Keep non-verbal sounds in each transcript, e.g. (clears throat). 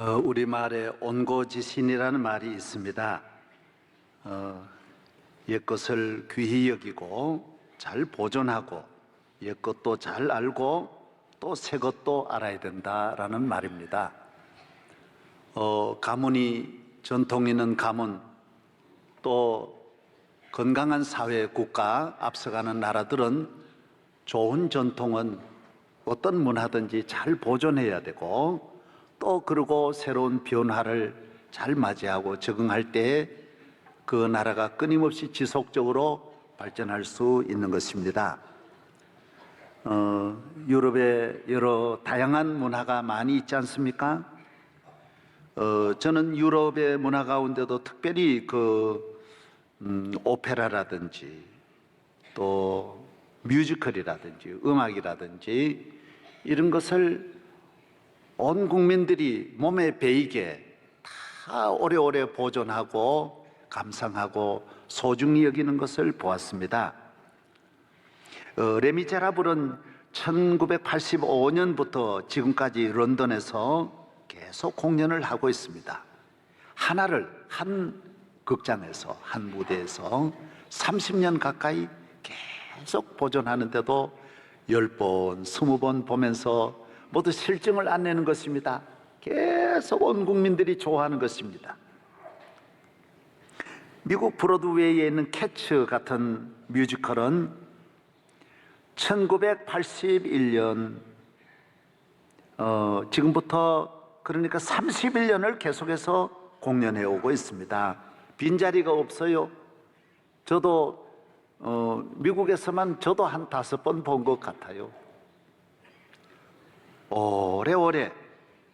어, 우리말에 온고지신이라는 말이 있습니다. 어, 옛것을 귀히 여기고 잘 보존하고 옛것도 잘 알고 또 새것도 알아야 된다라는 말입니다. 어, 가문이 전통 있는 가문 또 건강한 사회 국가 앞서가는 나라들은 좋은 전통은 어떤 문화든지 잘 보존해야 되고 또 그리고 새로운 변화를 잘 맞이하고 적응할 때그 나라가 끊임없이 지속적으로 발전할 수 있는 것입니다. 어, 유럽에 여러 다양한 문화가 많이 있지 않습니까? 어, 저는 유럽의 문화 가운데도 특별히 그 음, 오페라라든지 또 뮤지컬이라든지 음악이라든지 이런 것을 온 국민들이 몸에 배이게 다 오래오래 보존하고 감상하고 소중히 여기는 것을 보았습니다. 어, 레미제라블은 1985년부터 지금까지 런던에서 계속 공연을 하고 있습니다. 하나를 한 극장에서 한 무대에서 30년 가까이 계속 보존하는데도 10번, 20번 보면서 모두 실증을 안 내는 것입니다. 계속 온 국민들이 좋아하는 것입니다. 미국 브로드웨이에 있는 캐츠 같은 뮤지컬은 1981년 어, 지금부터 그러니까 31년을 계속해서 공연해 오고 있습니다. 빈자리가 없어요. 저도 어, 미국에서만 저도 한 다섯 번 본 것 같아요. 오래오래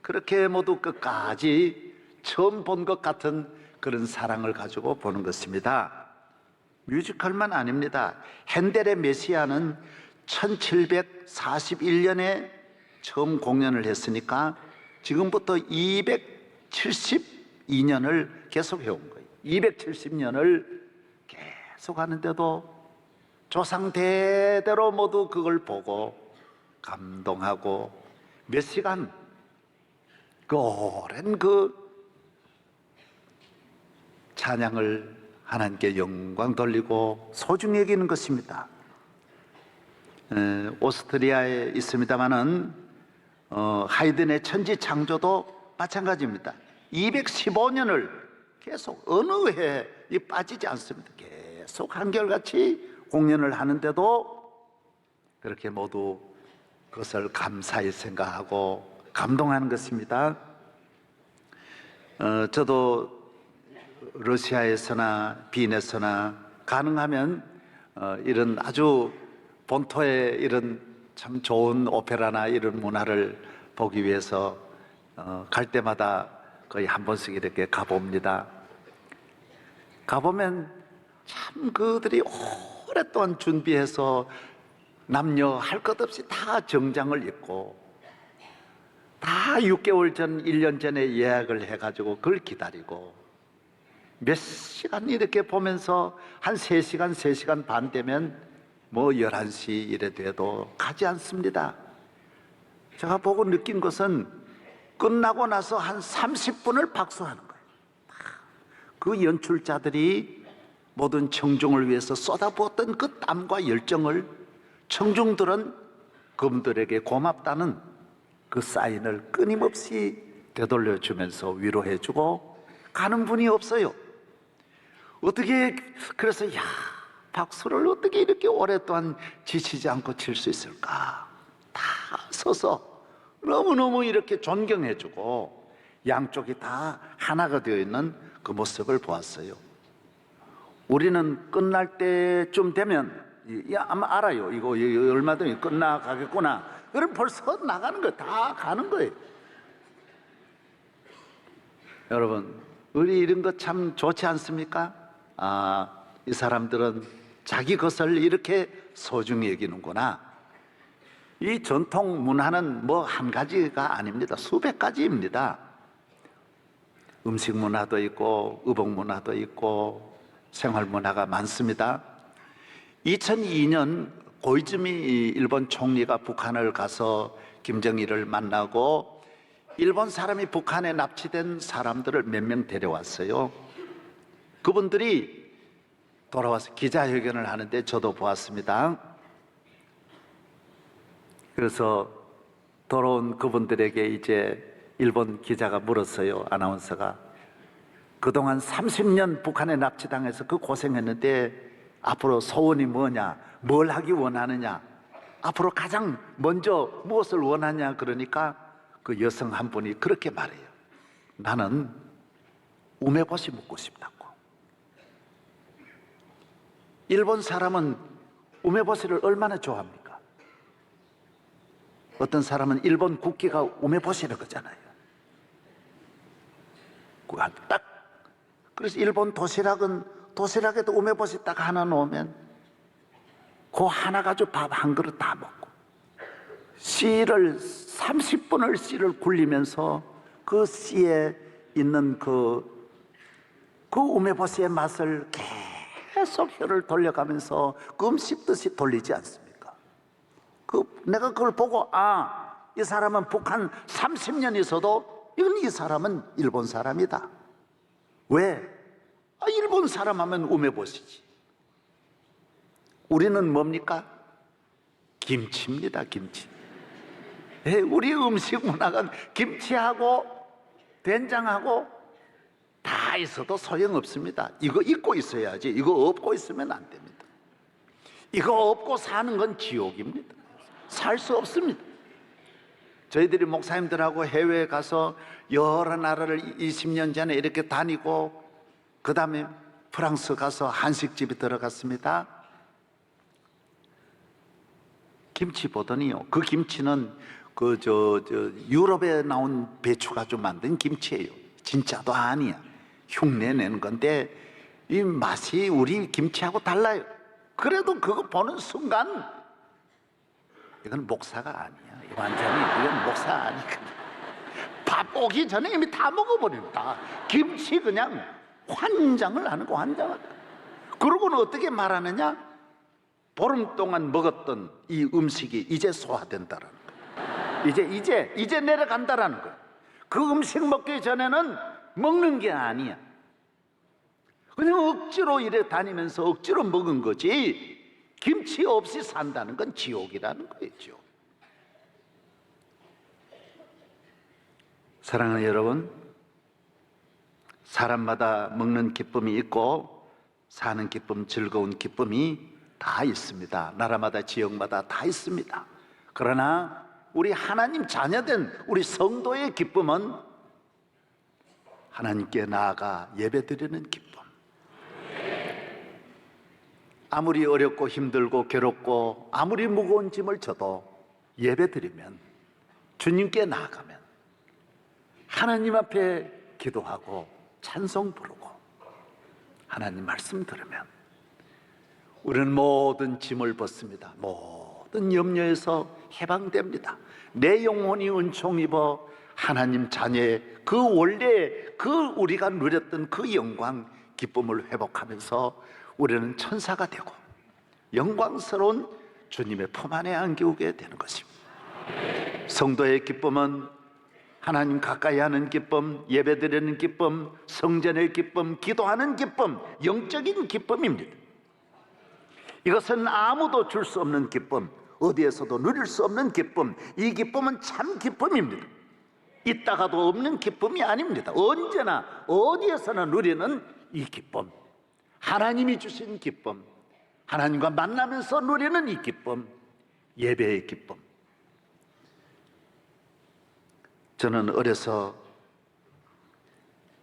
그렇게 모두 끝까지 처음 본 것 같은 그런 사랑을 가지고 보는 것입니다. 뮤지컬만 아닙니다. 핸델의 메시아는 1741년에 처음 공연을 했으니까 지금부터 272년을 계속 해온 거예요. 270년을 계속 하는데도 조상 대대로 모두 그걸 보고 감동하고 몇 시간 그 오랜 그 찬양을 하나님께 영광 돌리고 소중히 여기는 것입니다. 에, 오스트리아에 있습니다마는 어, 하이든의 천지 창조도 마찬가지입니다. 215년을 계속 어느 해에 빠지지 않습니다. 계속 한결같이 공연을 하는데도 그렇게 모두 그것을 감사히 생각하고 감동하는 것입니다. 어, 저도 러시아에서나 빈에서나 가능하면 어, 이런 아주 본토의 이런 참 좋은 오페라나 이런 문화를 보기 위해서 어, 갈 때마다 거의 한 번씩 이렇게 가봅니다. 가보면 참 그들이 오랫동안 준비해서 남녀 할 것 없이 다 정장을 입고 다 6개월 전, 1년 전에 예약을 해가지고 그걸 기다리고 몇 시간 이렇게 보면서 한 3시간, 3시간 반 되면 뭐 11시 이래 돼도 가지 않습니다. 제가 보고 느낀 것은 끝나고 나서 한 30분을 박수하는 거예요. 그 연출자들이 모든 청중을 위해서 쏟아부었던 그 땀과 열정을 청중들은 그분들에게 고맙다는 그 사인을 끊임없이 되돌려 주면서 위로해 주고 가는 분이 없어요. 어떻게 그래서 야 박수를 어떻게 이렇게 오랫동안 지치지 않고 칠 수 있을까? 다 서서 너무너무 이렇게 존경해 주고 양쪽이 다 하나가 되어 있는 그 모습을 보았어요. 우리는 끝날 때쯤 되면 야 아마 알아요. 이거 이거 얼마 전에 끝나가겠구나. 그럼 벌써 나가는 거예요. 다 가는 거예요. 여러분, 우리 이런 거 참 좋지 않습니까? 아, 이 사람들은 자기 것을 이렇게 소중히 여기는구나. 이 전통 문화는 뭐 한 가지가 아닙니다. 수백 가지입니다. 음식 문화도 있고, 의복 문화도 있고, 생활 문화가 많습니다. 2002년 고이즈미 일본 총리가 북한을 가서 김정일을 만나고 일본 사람이 북한에 납치된 사람들을 몇 명 데려왔어요. 그분들이 돌아와서 기자회견을 하는데 저도 보았습니다. 그래서 돌아온 그분들에게 이제 일본 기자가 물었어요. 아나운서가. 그동안 30년 북한에 납치당해서 그 고생했는데 앞으로 소원이 뭐냐? 뭘 하기 원하느냐? 앞으로 가장 먼저 무엇을 원하냐? 그러니까 그 여성 한 분이 그렇게 말해요. 나는 우메보시 묻고 싶다고. 일본 사람은 우메보시를 얼마나 좋아합니까? 어떤 사람은 일본 국기가 우메보시라고 그러잖아요. 그거 딱 그래서 일본 도시락은 도시락에도 우메보시 딱 하나 놓으면 그 하나 가지고 밥 한 그릇 다 먹고 씨를 30분을 씨를 굴리면서 그 씨에 있는 그, 그 우메보시의 맛을 계속 혀를 돌려가면서 금 씹듯이 돌리지 않습니까? 그 내가 그걸 보고 아, 이 사람은 북한 30년 있어도 이건 이 사람은 일본 사람이다. 왜? 아, 일본 사람 하면 우메보시지. 우리는 뭡니까? 김치입니다, 김치. 예, 우리 음식 문화가 김치하고 된장하고 다 있어도 소용없습니다. 이거 있고 있어야지. 이거 없고 있으면 안 됩니다. 이거 없고 사는 건 지옥입니다. 살 수 없습니다. 저희들이 목사님들하고 해외에 가서 여러 나라를 20년 전에 이렇게 다니고 그 다음에 프랑스 가서 한식집에 들어갔습니다. 김치 보더니요. 그 김치는 그 저 저 유럽에 나온 배추 가지고 만든 김치예요. 진짜도 아니야. 흉내 내는 건데 이 맛이 우리 김치하고 달라요. 그래도 그거 보는 순간 이건 목사가 아니야. 완전히 이건 목사 아니거든. 밥 오기 전에 이미 다 먹어버린다. 김치 그냥 환장을 하는 거 환장을. 그러고는 어떻게 말하느냐? 보름 동안 먹었던 이 음식이 이제 소화된다라는 거. 이제 이제 이제 내려간다라는 거. 그 음식 먹기 전에는 먹는 게 아니야. 그냥 억지로 이래 다니면서 억지로 먹은 거지. 김치 없이 산다는 건 지옥이라는 거겠죠. 사랑하는 여러분, 사람마다 먹는 기쁨이 있고 사는 기쁨, 즐거운 기쁨이 다 있습니다. 나라마다 지역마다 다 있습니다. 그러나 우리 하나님 자녀된 우리 성도의 기쁨은 하나님께 나아가 예배드리는 기쁨. 아무리 어렵고 힘들고 괴롭고 아무리 무거운 짐을 져도 예배드리면 주님께 나아가면 하나님 앞에 기도하고 찬송 부르고 하나님 말씀 들으면 우리는 모든 짐을 벗습니다. 모든 염려에서 해방됩니다. 내 영혼이 은총 입어 하나님 자녀의 그 원래 그 우리가 누렸던 그 영광 기쁨을 회복하면서 우리는 천사가 되고 영광스러운 주님의 품 안에 안기우게 되는 것입니다. 성도의 기쁨은 하나님 가까이 하는 기쁨, 예배 드리는 기쁨, 성전의 기쁨, 기도하는 기쁨, 영적인 기쁨입니다. 이것은 아무도 줄 수 없는 기쁨, 어디에서도 누릴 수 없는 기쁨, 이 기쁨은 참 기쁨입니다. 있다가도 없는 기쁨이 아닙니다. 언제나 어디에서나 누리는 이 기쁨, 하나님이 주신 기쁨, 하나님과 만나면서 누리는 이 기쁨, 예배의 기쁨. 저는 어려서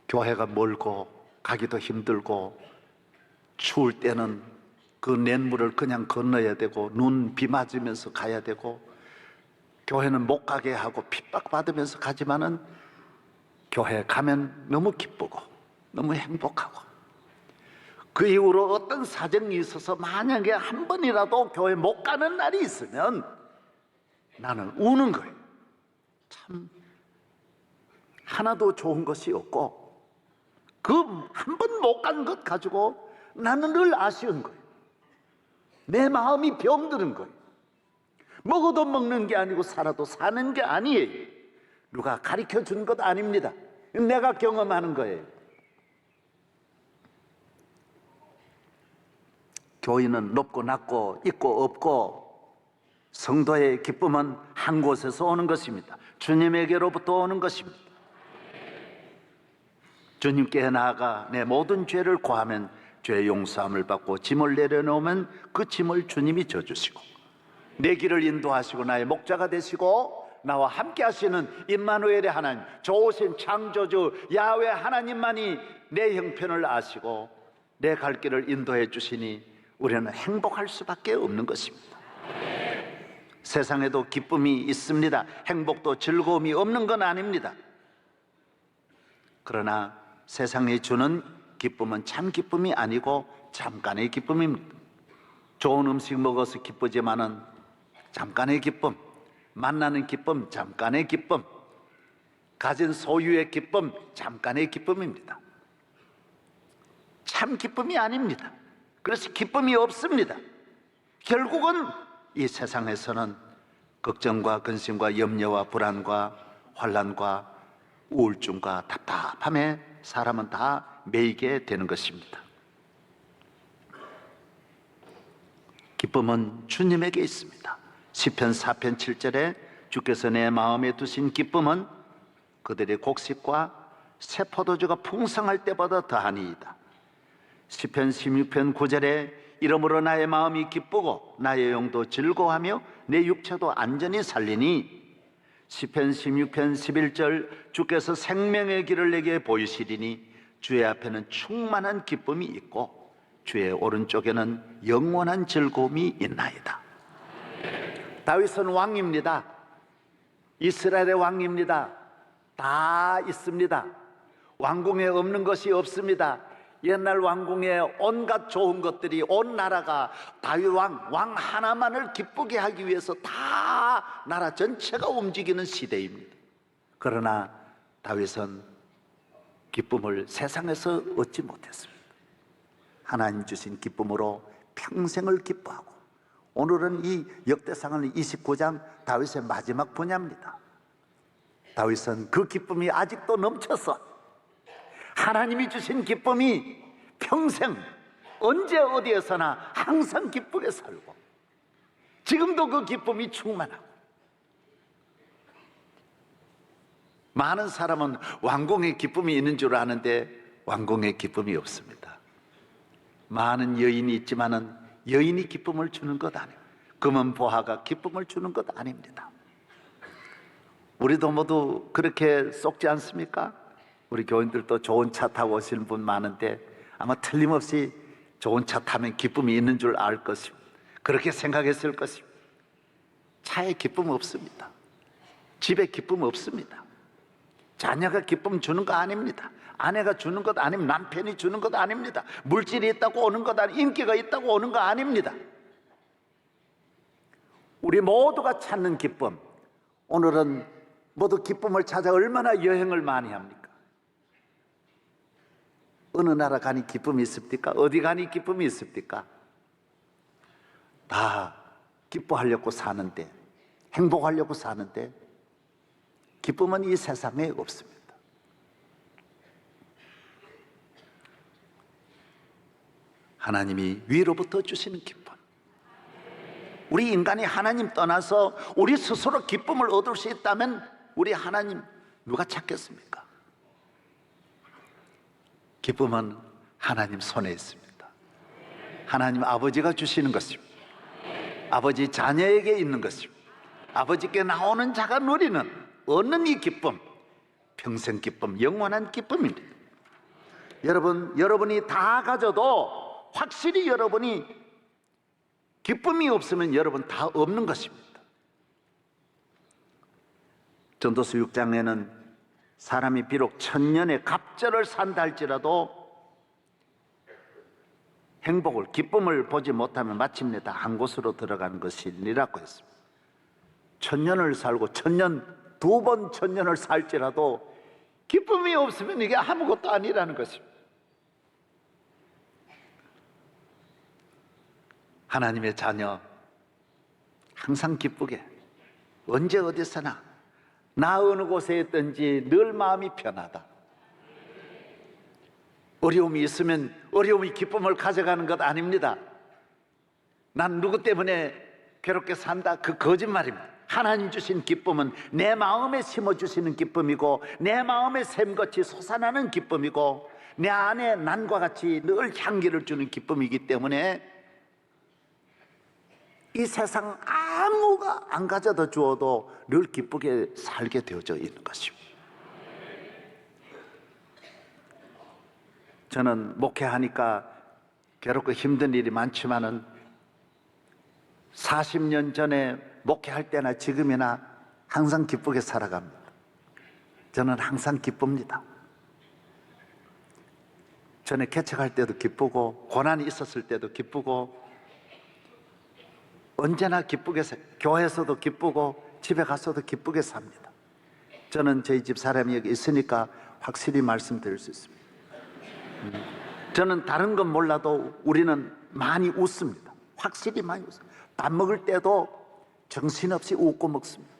교회가 멀고 가기도 힘들고 추울 때는 그 냇물을 그냥 건너야 되고 눈 비 맞으면서 가야 되고 교회는 못 가게 하고 핍박받으면서 가지만은 교회 가면 너무 기쁘고 너무 행복하고 그 이후로 어떤 사정이 있어서 만약에 한 번이라도 교회 못 가는 날이 있으면 나는 우는 거예요. 참 하나도 좋은 것이 없고 그 한 번 못 간 것 가지고 나는 늘 아쉬운 거예요. 내 마음이 병드는 거예요. 먹어도 먹는 게 아니고 살아도 사는 게 아니에요. 누가 가르쳐 준 것 아닙니다. 내가 경험하는 거예요. 교인은 높고 낮고 있고 없고 성도의 기쁨은 한 곳에서 오는 것입니다. 주님에게로부터 오는 것입니다. 주님께 나아가 내 모든 죄를 고하면 죄 용서함을 받고 짐을 내려놓으면 그 짐을 주님이 져주시고 내 길을 인도하시고 나의 목자가 되시고 나와 함께 하시는 임마누엘의 하나님 좋으신 창조주 야훼 하나님만이 내 형편을 아시고 내 갈 길을 인도해 주시니 우리는 행복할 수밖에 없는 것입니다. 세상에도 기쁨이 있습니다. 행복도 즐거움이 없는 건 아닙니다. 그러나 세상이 주는 기쁨은 참 기쁨이 아니고 잠깐의 기쁨입니다. 좋은 음식 먹어서 기쁘지만은 잠깐의 기쁨, 만나는 기쁨, 잠깐의 기쁨, 가진 소유의 기쁨, 잠깐의 기쁨입니다. 참 기쁨이 아닙니다. 그래서 기쁨이 없습니다. 결국은 이 세상에서는 걱정과 근심과 염려와 불안과 환란과 우울증과 답답함에 사람은 다 매이게 되는 것입니다. 기쁨은 주님에게 있습니다. 시편 4편 7절에 주께서 내 마음에 두신 기쁨은 그들의 곡식과 새 포도주가 풍성할 때보다 더하니이다. 시편 16편 9절에 이러므로 나의 마음이 기쁘고 나의 영도 즐거워하며 내 육체도 안전히 살리니 시편 16편 11절 주께서 생명의 길을 내게 보이시리니 주의 앞에는 충만한 기쁨이 있고 주의 오른쪽에는 영원한 즐거움이 있나이다. 다윗은 왕입니다. 이스라엘의 왕입니다. 다 있습니다. 왕궁에 없는 것이 없습니다. 옛날 왕궁에 온갖 좋은 것들이 온 나라가 다윗 왕, 왕 하나만을 기쁘게 하기 위해서 다 나라 전체가 움직이는 시대입니다. 그러나 다윗은 기쁨을 세상에서 얻지 못했습니다. 하나님 주신 기쁨으로 평생을 기뻐하고 오늘은 이 역대상은 29장 다윗의 마지막 분야입니다. 다윗은 그 기쁨이 아직도 넘쳐서 하나님이 주신 기쁨이 평생 언제 어디에서나 항상 기쁘게 살고 지금도 그 기쁨이 충만하고 많은 사람은 왕궁의 기쁨이 있는 줄 아는데 왕궁의 기쁨이 없습니다. 많은 여인이 있지만은 여인이 기쁨을 주는 것 아니에요. 금은 보화가 기쁨을 주는 것 아닙니다. 우리도 모두 그렇게 쏙지 않습니까? 우리 교인들도 좋은 차 타고 오시는 분 많은데 아마 틀림없이 좋은 차 타면 기쁨이 있는 줄 알 것입니다. 그렇게 생각했을 것입니다. 차에 기쁨 없습니다. 집에 기쁨 없습니다. 자녀가 기쁨 주는 거 아닙니다. 아내가 주는 것 아닙니다. 남편이 주는 것 아닙니다. 물질이 있다고 오는 것 아니, 인기가 있다고 오는 거 아닙니다. 우리 모두가 찾는 기쁨. 오늘은 모두 기쁨을 찾아 얼마나 여행을 많이 합니까? 어느 나라 가니 기쁨이 있습니까? 어디 가니 기쁨이 있습니까? 다 기뻐하려고 사는데, 행복하려고 사는데, 기쁨은 이 세상에 없습니다. 하나님이 위로부터 주시는 기쁨. 우리 인간이 하나님 떠나서 우리 스스로 기쁨을 얻을 수 있다면 우리 하나님 누가 찾겠습니까? 기쁨은 하나님 손에 있습니다. 하나님 아버지가 주시는 것입니다. 아버지 자녀에게 있는 것입니다. 아버지께 나오는 자가 누리는 얻는 이 기쁨, 평생 기쁨, 영원한 기쁨입니다. 여러분, 여러분이 다 가져도 확실히 여러분이 기쁨이 없으면 여러분 다 없는 것입니다. 전도서 6장에는 사람이 비록 천년의 갑절을 산다 할지라도 행복을, 기쁨을 보지 못하면 마침내 다 한 곳으로 들어가는 것이니라고 했습니다. 천년을 살고 천년, 두 번 천년을 살지라도 기쁨이 없으면 이게 아무것도 아니라는 것입니다. 하나님의 자녀, 항상 기쁘게, 언제 어디서나 나 어느 곳에 있든지 늘 마음이 편하다. 어려움이 있으면 어려움이 기쁨을 가져가는 것 아닙니다. 난 누구 때문에 괴롭게 산다? 그 거짓말입니다. 하나님 주신 기쁨은 내 마음에 심어주시는 기쁨이고 내 마음에 샘같이 솟아나는 기쁨이고 내 안에 난과 같이 늘 향기를 주는 기쁨이기 때문에 이 세상 아무가 안 가져다 주어도 늘 기쁘게 살게 되어져 있는 것입니다. 저는 목회하니까 괴롭고 힘든 일이 많지만은 40년 전에 목회할 때나 지금이나 항상 기쁘게 살아갑니다. 저는 항상 기쁩니다. 전에 개척할 때도 기쁘고 고난이 있었을 때도 기쁘고 언제나 기쁘게 사, 교회에서도 기쁘고 집에 가서도 기쁘게 삽니다. 저는 저희 집 사람이 여기 있으니까 확실히 말씀드릴 수 있습니다. 음, 저는 다른 건 몰라도 우리는 많이 웃습니다. 확실히 많이 웃습니다. 밥 먹을 때도 정신없이 웃고 먹습니다.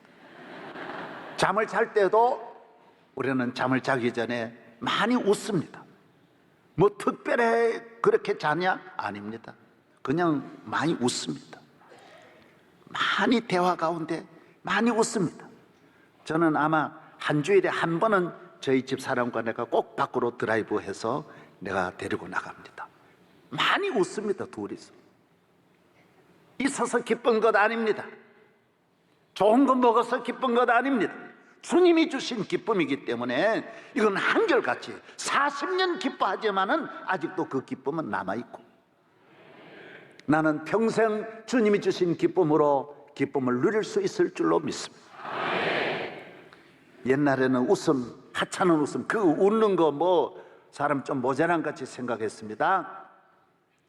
잠을 잘 때도 우리는 잠을 자기 전에 많이 웃습니다. 뭐 특별히 그렇게 자냐? 아닙니다. 그냥 많이 웃습니다. 많이 대화 가운데 많이 웃습니다. 저는 아마 한 주일에 한 번은 저희 집 사람과 내가 꼭 밖으로 드라이브 해서 내가 데리고 나갑니다. 많이 웃습니다, 둘이서. 있어서 기쁜 것 아닙니다. 좋은 거 먹어서 기쁜 것 아닙니다. 주님이 주신 기쁨이기 때문에 이건 한결같이 40년 기뻐하지만은 아직도 그 기쁨은 남아있고 나는 평생 주님이 주신 기쁨으로 기쁨을 누릴 수 있을 줄로 믿습니다. 옛날에는 웃음, 하찮은 웃음, 그 웃는 거 뭐 사람 좀 모자란 같이 생각했습니다.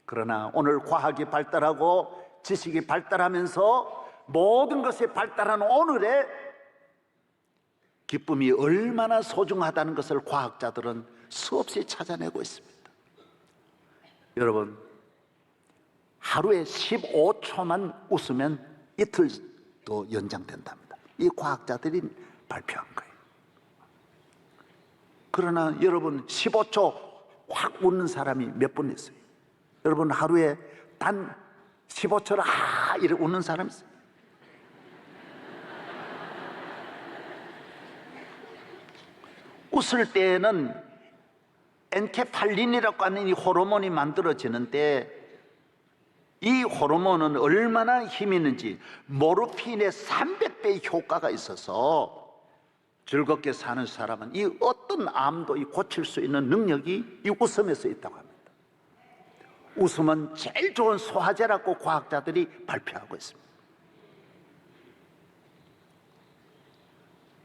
그러나 오늘 과학이 발달하고 지식이 발달하면서 모든 것이 발달한 오늘에 기쁨이 얼마나 소중하다는 것을 과학자들은 수없이 찾아내고 있습니다. 여러분, 하루에 15초만 웃으면 이틀도 연장된답니다. 이 과학자들이 발표한 거예요. 그러나 여러분 15초 확 웃는 사람이 몇 분 있어요? 여러분 하루에 단 15초를 아 이렇게 웃는 사람 있어요? 웃을 때에는 엔케팔린이라고 하는 이 호르몬이 만들어지는데 이 호르몬은 얼마나 힘이 있는지 모르핀의 300배의 효과가 있어서 즐겁게 사는 사람은 이 어떤 암도 이 고칠 수 있는 능력이 이 웃음에서 있다고 합니다. 웃음은 제일 좋은 소화제라고 과학자들이 발표하고 있습니다.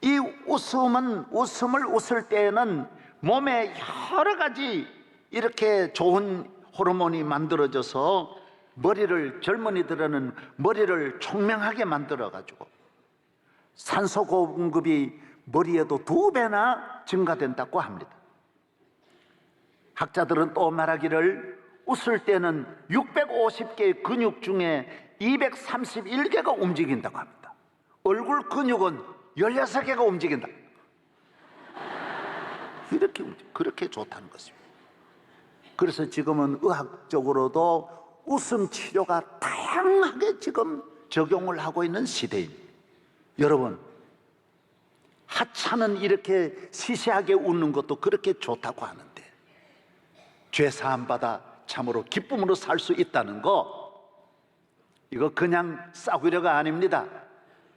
이 웃음은 웃음을 웃을 때에는 몸에 여러 가지 이렇게 좋은 호르몬이 만들어져서 머리를 젊은이들은 머리를 총명하게 만들어 가지고 산소 공급이 머리에도 두 배나 증가된다고 합니다. 학자들은 또 말하기를 웃을 때는 650개의 근육 중에 231개가 움직인다고 합니다. 얼굴 근육은 16개가 움직인다. 이렇게 그렇게 좋다는 것입니다. 그래서 지금은 의학적으로도 웃음 치료가 다양하게 지금 적용을 하고 있는 시대입니다. 여러분, 하찮은 이렇게 시시하게 웃는 것도 그렇게 좋다고 하는데 죄 사함 받아 참으로 기쁨으로 살 수 있다는 거 이거 그냥 싸구려가 아닙니다.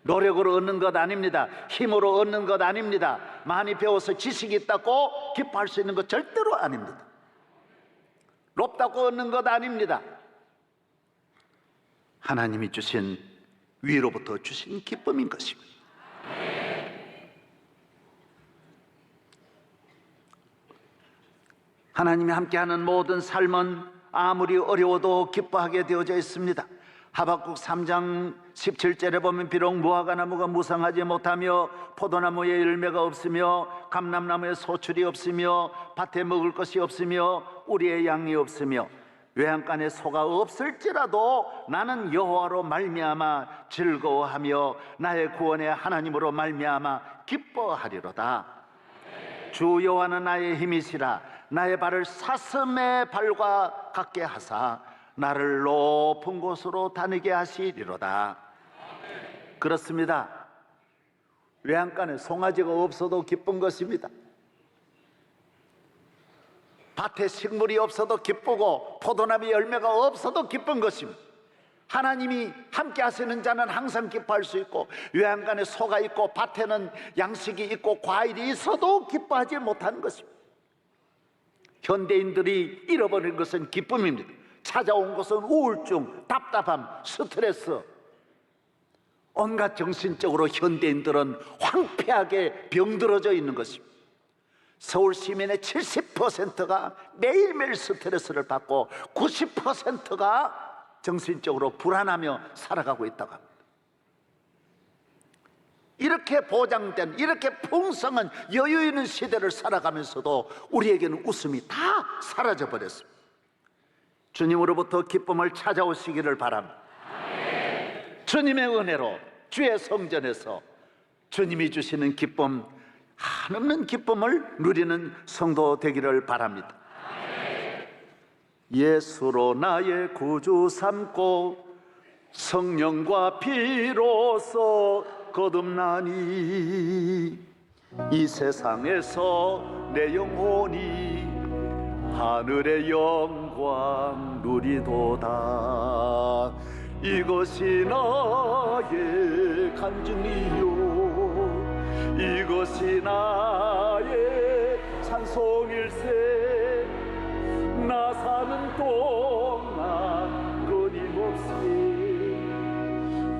노력으로 얻는 것 아닙니다. 힘으로 얻는 것 아닙니다. 많이 배워서 지식이 있다고 기뻐할 수 있는 것 절대로 아닙니다. 높다고 얻는 것 아닙니다. 하나님이 주신 위로부터 주신 기쁨인 것입니다. 하나님이 함께하는 모든 삶은 아무리 어려워도 기뻐하게 되어져 있습니다. 하박국 3장 17절에 보면 비록 무화과 나무가 무성하지 못하며 포도나무에 열매가 없으며 감람나무에 소출이 없으며 밭에 먹을 것이 없으며 우리의 양이 없으며 외양간에 소가 없을지라도 나는 여호와로 말미암아 즐거워하며 나의 구원의 하나님으로 말미암아 기뻐하리로다. 주 여호와는 나의 힘이시라 나의 발을 사슴의 발과 같게 하사 나를 높은 곳으로 다니게 하시리로다. 그렇습니다. 외양간에 송아지가 없어도 기쁜 것입니다. 밭에 식물이 없어도 기쁘고 포도나무 열매가 없어도 기쁜 것입니다. 하나님이 함께 하시는 자는 항상 기뻐할 수 있고 요양간에 소가 있고 밭에는 양식이 있고 과일이 있어도 기뻐하지 못하는 것입니다. 현대인들이 잃어버린 것은 기쁨입니다. 찾아온 것은 우울증, 답답함, 스트레스. 온갖 정신적으로 현대인들은 황폐하게 병들어져 있는 것입니다. 서울 시민의 70%가 매일매일 스트레스를 받고 90%가 정신적으로 불안하며 살아가고 있다고 합니다. 이렇게 보장된, 이렇게 풍성한 여유 있는 시대를 살아가면서도 우리에게는 웃음이 다 사라져 버렸습니다. 주님으로부터 기쁨을 찾아오시기를 바랍니다. 주님의 은혜로 주의 성전에서 주님이 주시는 기쁨, 한없는 기쁨을 누리는 성도 되기를 바랍니다. 예수로 나의 구주 삼고 성령과 피로서 거듭나니 이 세상에서 내 영혼이 하늘의 영광 누리도다 이것이 나의 간증이요 이것이 나의 찬송일세. 나 사는 동안 끊임없이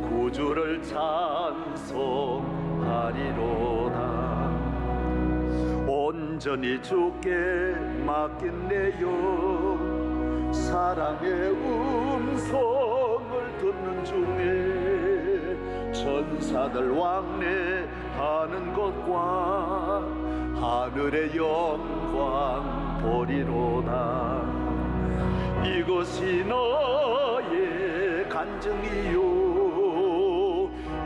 구주를 찬송하리로다. 온전히 주께 맡긴 내영 사랑의 음성을 듣는 중에 천사들 왕래 하는 것과 하늘의 영광 보리로다 이것이 너의 간증이요.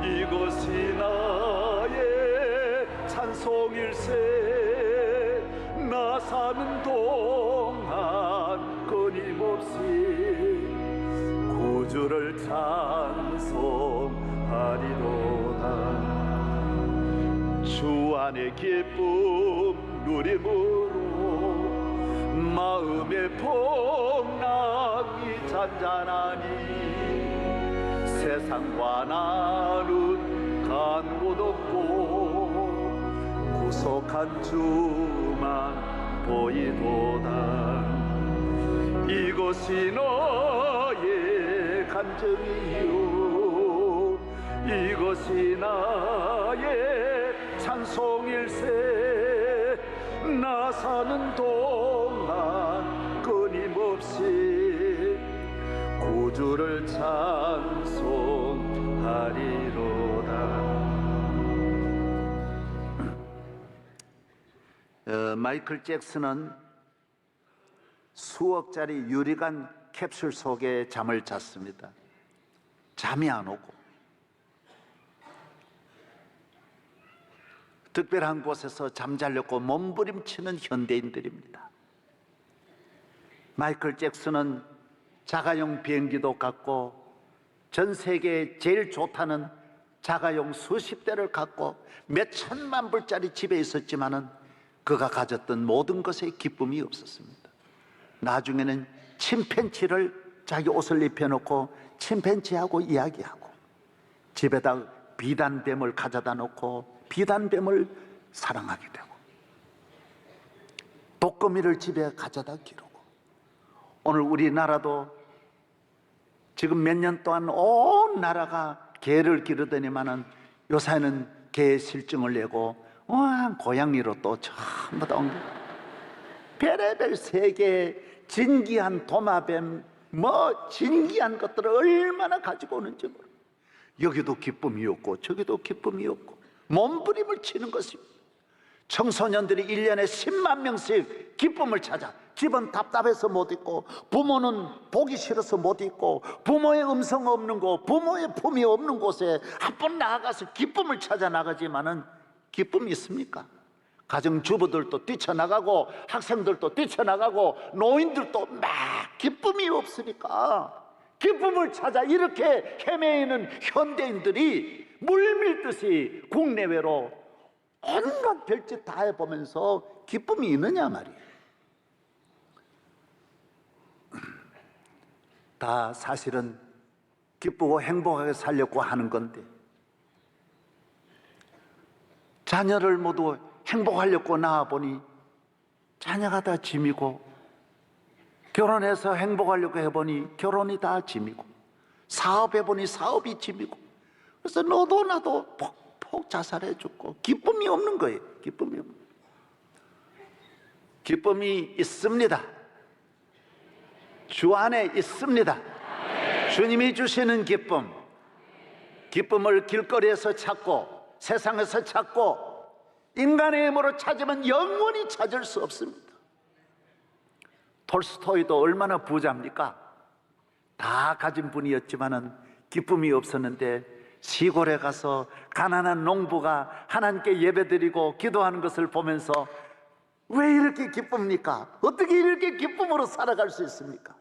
이것이 나의 찬송일세. 나 사는 동안 끊임없이 구주를 찬송하리로다 주 안의 기쁨 누림으로 마음의 폭락이 잔잔하니 세상과 나는 간곳 없고 구속한 주만 보이도다. 이것이 너의 간증이요. 이것이 나의 찬송일세 나 사는 동안 끊임없이 구주를 찬송하리로다 어, 마이클 잭슨은 수억짜리 유리관 캡슐 속에 잠을 잤습니다. 잠이 안 오고 특별한 곳에서 잠자려고 몸부림치는 현대인들입니다. 마이클 잭슨은 자가용 비행기도 갖고 전 세계에 제일 좋다는 자가용 수십 대를 갖고 몇 천만 불짜리 집에 있었지만은 그가 가졌던 모든 것에 기쁨이 없었습니다. 나중에는 침팬치를 자기 옷을 입혀놓고 침팬치하고 이야기하고 집에다 비단뱀을 가져다 놓고 비단뱀을 사랑하게 되고 독거미를 집에 가져다 기르고 오늘 우리나라도 지금 몇 년 동안 온 나라가 개를 기르더니만은 요새는 개 실증을 내고 와 고양이로 또 전부 다 옮겨. 별의별 세계 진기한 도마뱀 뭐 진기한 것들을 얼마나 가지고 오는지 모르. 여기도 기쁨이 없고 저기도 기쁨이 없고 몸부림을 치는 것입니다. 청소년들이 1년에 10만 명씩 기쁨을 찾아 집은 답답해서 못 있고 부모는 보기 싫어서 못 있고 부모의 음성 없는 곳 부모의 품이 없는 곳에 한 번 나아가서 기쁨을 찾아 나가지만은 기쁨이 있습니까? 가정주부들도 뛰쳐나가고 학생들도 뛰쳐나가고 노인들도 막 기쁨이 없으니까 기쁨을 찾아 이렇게 헤매이는 현대인들이 물밀듯이 국내외로 온갖 별짓 다 해보면서 기쁨이 있느냐 말이에요. (clears throat) 다 사실은 기쁘고 행복하게 살려고 하는 건데 자녀를 모두 행복하려고 낳아보니 자녀가 다 짐이고 결혼해서 행복하려고 해보니 결혼이 다 짐이고 사업해보니 사업이 짐이고 그래서 너도 나도 폭폭 자살해 죽고 기쁨이 없는 거예요. 기쁨이 없는. 기쁨이 있습니다. 주 안에 있습니다. 주님이 주시는 기쁨. 기쁨을 길거리에서 찾고 세상에서 찾고 인간의 힘으로 찾으면 영원히 찾을 수 없습니다. 톨스토이도 얼마나 부자입니까? 다 가진 분이었지만은 기쁨이 없었는데 시골에 가서 가난한 농부가 하나님께 예배드리고 기도하는 것을 보면서 왜 이렇게 기쁩니까? 어떻게 이렇게 기쁨으로 살아갈 수 있습니까?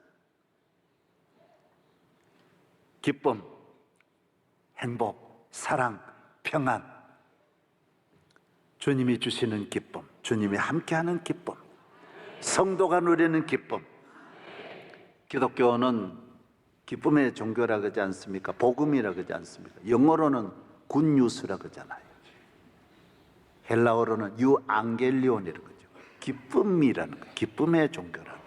기쁨, 행복, 사랑, 평안. 주님이 주시는 기쁨, 주님이 함께하는 기쁨, 성도가 누리는 기쁨. 기독교는 기쁨의 종교라 그러지 않습니까? 복음이라 그러지 않습니까? 영어로는 굿뉴스라 그러잖아요. 헬라어로는 유앙겔리온이라 그러죠. 기쁨이라는 거, 기쁨의 종교라는 거.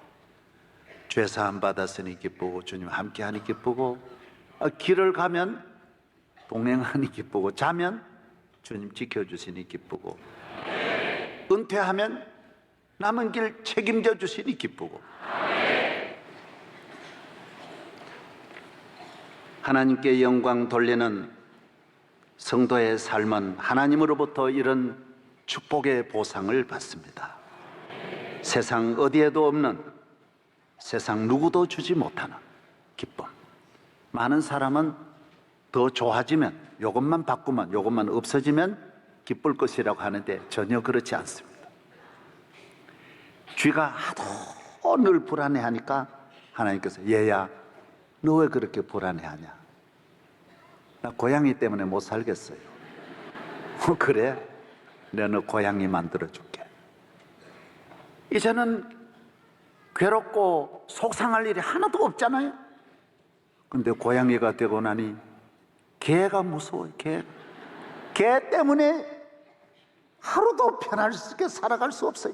죄 사함 받았으니 기쁘고 주님 함께하니 기쁘고 아, 길을 가면 동행하니 기쁘고 자면 주님 지켜주시니 기쁘고 은퇴하면 남은 길 책임져 주시니 기쁘고 하나님께 영광 돌리는 성도의 삶은 하나님으로부터 이런 축복의 보상을 받습니다. 세상 어디에도 없는 세상 누구도 주지 못하는 기쁨. 많은 사람은 더 좋아지면 이것만 바꾸면 이것만 없어지면 기쁠 것이라고 하는데 전혀 그렇지 않습니다. 쥐가 하도 늘 불안해하니까 하나님께서 얘야 너 왜 그렇게 불안해하냐? 나 고양이 때문에 못 살겠어요. (laughs) 어, 그래? 내가 너 고양이 만들어줄게. 이제는 괴롭고 속상할 일이 하나도 없잖아요. 근데 고양이가 되고 나니 개가 무서워요, 개. 개 때문에 하루도 있게 살아갈 수 없어요.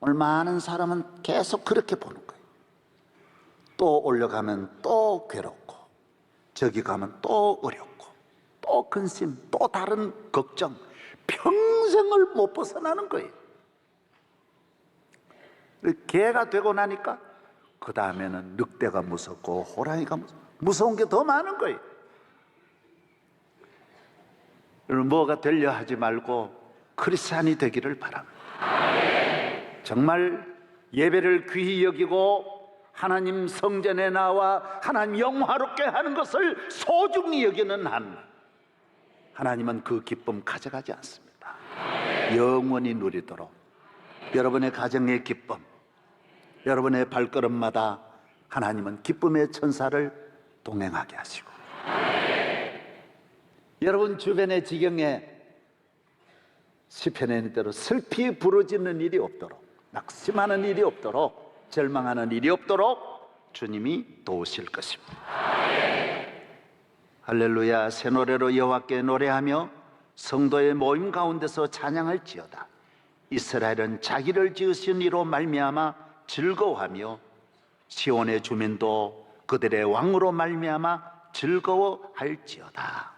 오늘 많은 사람은 계속 그렇게 보는. 또 올려가면 또 괴롭고, 저기 가면 또 어렵고, 또 근심, 또 다른 걱정, 평생을 못 벗어나는 거예요. 개가 되고 나니까 그 다음에는 늑대가 무섭고 호랑이가 무서운 게 더 많은 거예요. 여러분 뭐가 되려 하지 말고 크리스찬이 되기를 바랍니다. 정말 예배를 귀히 여기고 하나님 성전에 나와 하나님 영화롭게 하는 것을 소중히 여기는 한 하나님은 그 기쁨 가져가지 않습니다. 영원히 누리도록 여러분의 가정의 기쁨, 여러분의 발걸음마다 하나님은 기쁨의 천사를 동행하게 하시고 여러분 주변의 지경에 있는 대로 슬피 부러지는 일이 없도록 낙심하는 일이 없도록 절망하는 일이 없도록 주님이 도우실 것입니다. 할렐루야 새 노래로 여호와께 노래하며 성도의 모임 가운데서 찬양할지어다. 이스라엘은 자기를 지으신 이로 말미암아 즐거워하며 시온의 주민도 그들의 왕으로 말미암아 즐거워할지어다.